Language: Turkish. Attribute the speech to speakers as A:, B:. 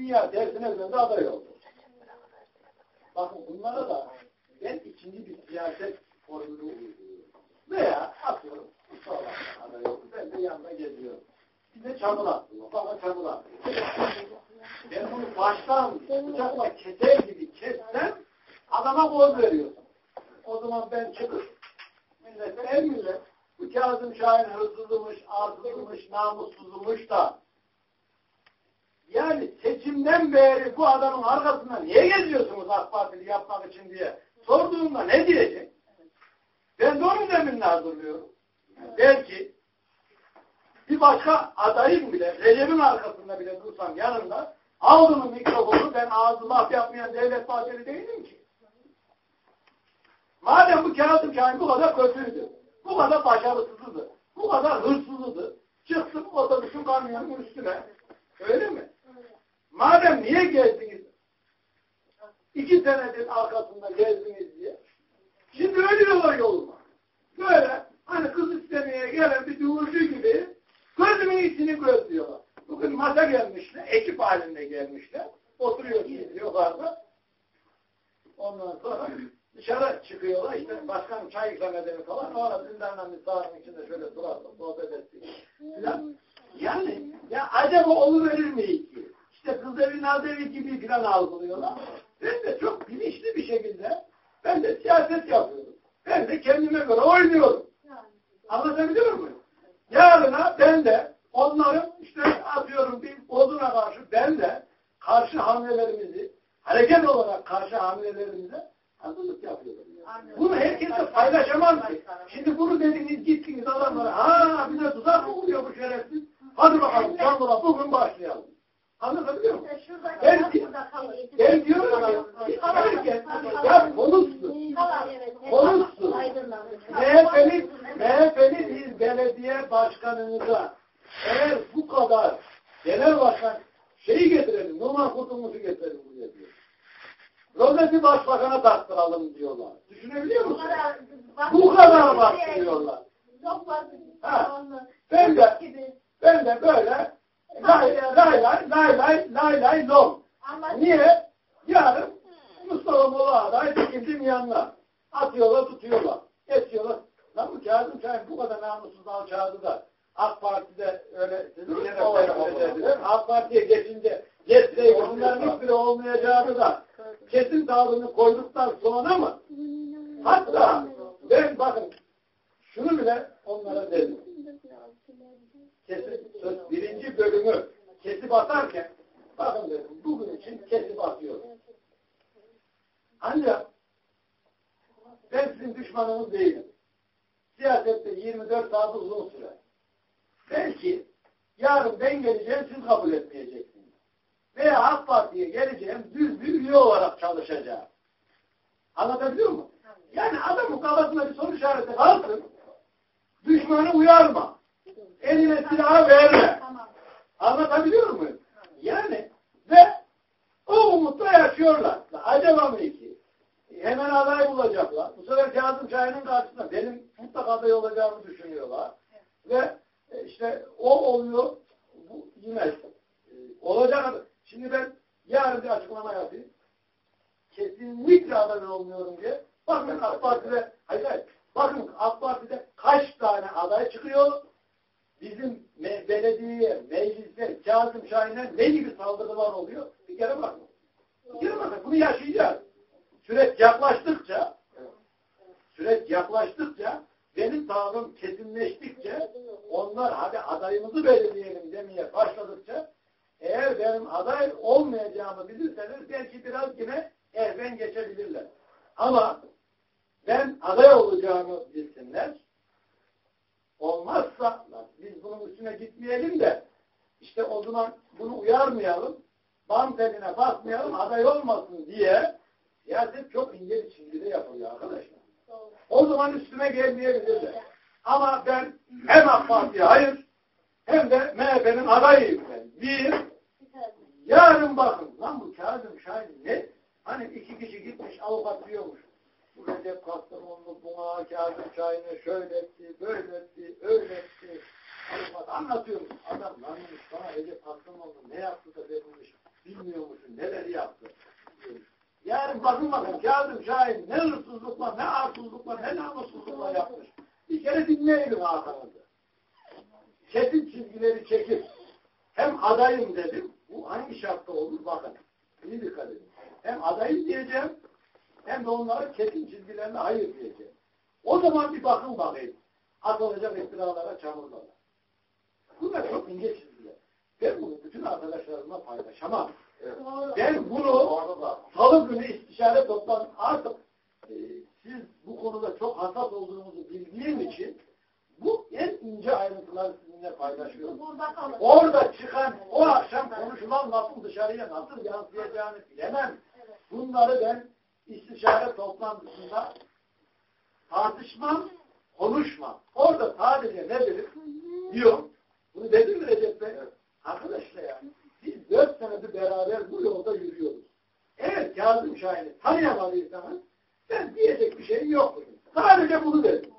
A: dünya dersine göre aday oldu. Bakın bunlara da ben ikinci bir siyaset formülü uyguluyorum. Veya atıyorum Mustafa aday oldu. Ben de yanına geziyorum. Bir de çamur atıyor. Bana çamur atıyor. Ben bunu baştan bıçakla keser gibi kessem adama gol veriyorsun. O zaman ben çıkıp millete ey millet bu Kazım Şahin hırsızmış, arsızmış, namussuzmuş da yani seçimden beri bu adamın arkasında niye geziyorsunuz AK Partili yapmak için diye sorduğumda ne diyecek? Ben de onun zeminini hazırlıyorum. Belki bir başka adayım bile, Recep'in arkasında bile dursam yanında aldım mikrofonu ben ağzı laf yapmayan devlet bahçeli değilim ki. Madem bu Kazım Şahin bu kadar kötüydü, bu kadar başarısızdı, bu kadar hırsızdı, çıksın otobüsün kamyonun üstüne. Öyle mi? Madem niye gezdiniz? İki senedir arkasında gezdiniz diye. Şimdi ölüyorlar yoluma. Böyle hani kız istemeye gelen bir durucu gibi gözümün içini gözlüyorlar. Bugün masa gelmişler, ekip halinde gelmişler. Oturuyor yukarıda. Ondan sonra dışarı çıkıyorlar. İşte başkan çay ikram edelim falan. O ara zindanla misafirin içinde şöyle durarlar, sohbet ettik. Yani ya acaba oluverir mi ki? İşte Kızdevi Nazevi gibi plan algılıyorlar. Ben de çok bilinçli bir şekilde ben de siyaset yapıyorum. Ben de kendime göre oynuyorum. Anlatabiliyor muyum? Yarına ben de onların işte atıyorum bir bozuna karşı ben de karşı hamlelerimizi hareket olarak karşı hamlelerimize hazırlık yapıyorum. Bunu herkese paylaşamam ki. Şimdi bunu dediniz gittiniz adamlara ha bir de tuzak mı oluyor bu şerefsiz? Hadi bakalım çamura bugün başlayalım. Anlatabiliyor muyum? Ben, ben diyorum ki herkes ya konuşsun. MHP'li, MHP'li bir belediye başkanınıza eğer bu kadar genel başkan şeyi getirelim, Numan Kurtulmuş'u getirelim buraya diyor. Rozeti başbakana taktıralım diyorlar. Düşünebiliyor musun? Bu kadar bastırıyorlar. Ha. Ben de, ben de böyle lay lay lay lay lay lay lom. Niye? Yarın Mustafa Mola aday çekildim yanına. Atıyorlar tutuyorlar. Geçiyorlar. Lan bu Kazım Şahin bu kadar namussuz alçağdı da AK Parti'de öyle dediler. AK Parti'ye geçince geçseydi bunların hiçbiri olmayacağı da kesin dağılını koyduktan sonra mı? Hatta ben bakın şunu bile onlara dedim. Kesin söz birinci bölümü kesip atarken bakın dedim bugün için kesip atıyorum. Ancak sizin düşmanınız değilim. Siyasette 24 saat uzun süre. Belki yarın ben geleceğim siz kabul etmeyeceksiniz. Veya AK Parti'ye geleceğim düz bir üye olarak çalışacağım. Anlatabiliyor muyum? Yani adamın kafasında bir soru işareti kalsın. Düşmanı uyarma. Eline silahı verme. Anlatabiliyor muyum? Yani ve o umutla yaşıyorlar. Acaba mı ki? Hemen aday bulacaklar. Bu sefer Kazım Şahin'in karşısında benim mutlaka aday olacağımı düşünüyorlar. Ve işte o oluyor. Bu yine e, olacak. Şimdi ben yarın bir açıklama yapayım. Kesinlikle aday olmuyorum diye. Bakın AK Parti'de hayır hayır. Bakın AK Parti'de kaç tane aday çıkıyor? Bizim me belediye, mecliste, Kazım Şahin'e ne gibi saldırılar oluyor? Bir kere bakın. Bir kere bakın. Bunu yaşayacağız. Süreç yaklaştıkça süreç yaklaştıkça benim tavrım kesinleştikçe onlar hadi adayımızı belirleyelim demeye başladıkça eğer benim aday olmayacağımı bilirseniz belki biraz yine erben geçebilirler. Ama ben aday olacağımı bilsinler. Olmazsa biz bunun üstüne gitmeyelim de işte o zaman bunu uyarmayalım, bam teline basmayalım, aday olmasın diye siyaset çok ince bir çizgide yapılıyor arkadaşlar. O zaman üstüme gelmeyebilirler. Ama ben hem AK Parti'ye hayır hem de MHP'nin adayıyım ben. Bir, yarın bakın lan bu Kazım Şahin ne? Hani iki kişi gitmiş avukat diyormuş. Bu Recep Kastamonu buna Kazım Şahin'e şöyle etti, böyle etti, öyle etti. Avukat anlatıyorum. Adam lan bana Recep Kastamonu ne yaptı da verilmiş bilmiyorum. Bakın bakın Kazım Şahin ne hırsızlıkla, ne arsızlıkla, ne namussuzlukla yapmış. Bir kere dinleyelim arkanızı. Kesin çizgileri çekip hem adayım dedim. Bu hangi şartta olur bakın. İyi dikkat edin. Hem adayım diyeceğim hem de onların kesin çizgilerine hayır diyeceğim. O zaman bir bakın bakayım. Atılacak iftiralara, çamurlara. Bunlar çok ince çizgiler. Ben bunu bütün arkadaşlarımla paylaşamam. Ben bunu salı günü istişare toplan artık e, siz bu konuda çok hassas olduğunuzu bildiğim için bu en ince ayrıntıları sizinle paylaşıyorum. Orada çıkan o akşam konuşulan lafın dışarıya nasıl yansıyacağını bilemem. Bunları ben istişare toplantısında tartışmam, konuşmam. Orada sadece ne dedim? Diyor. Bunu dedim mi Recep Bey? Arkadaşlar ya, biz dört senedir beraber bu yolda yürüyoruz. Eğer Kazım Şahin'i tanıyamadıysanız ben diyecek bir şey yok. Sadece bunu dedim.